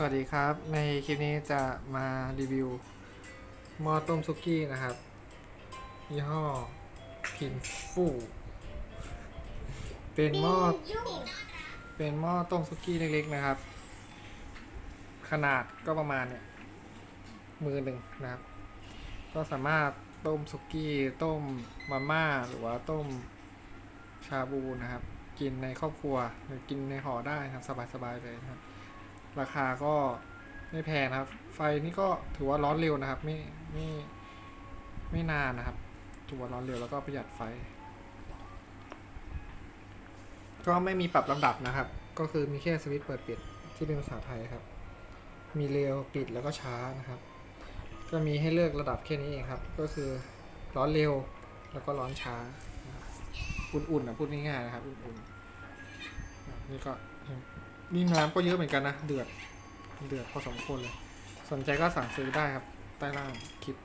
สวัสดีครับ ในคลิปนี้จะมารีวิวหม้อต้มซุกี้นะครับ ยี่ห้อพินฟูเป็นหม้อเป็นหม้อต้มซุกี้เล็กๆนะครับ ขนาดก็ประมาณเนี่ย มือหนึ่งนะครับ ก็สามารถต้มซุกี้ ต้มมาม่าหรือว่าต้มชาบูนะครับ กินในครอบครัวหรือกินในหอได้ครับสบายๆเลยนะครับ ราคาก็ไม่แพงนะครับ ไฟนี่ก็ถือว่าร้อนเร็วนะครับ ไม่ไม่ไม่นานนะครับถือว่าร้อนเร็วแล้วก็ประหยัดไฟ ก็ไม่มีปรับลำดับนะครับ ก็คือมีแค่สวิตช์เปิดปิดที่เป็นภาษาไทยครับ มีเร็วปิดแล้วก็ช้านะครับ ก็มีให้เลือกระดับแค่นี้เองครับ ก็คือร้อนเร็วแล้วก็ร้อนช้าอุ่นๆนะพูดง่ายๆนะครับ อุ่นๆนี่ก็ นี่น้ำก็เยอะเหมือนกันนะ เดือด เดือดพอสมควรเลย สนใจก็สั่งซื้อได้ครับ ใต้ล่างคลิป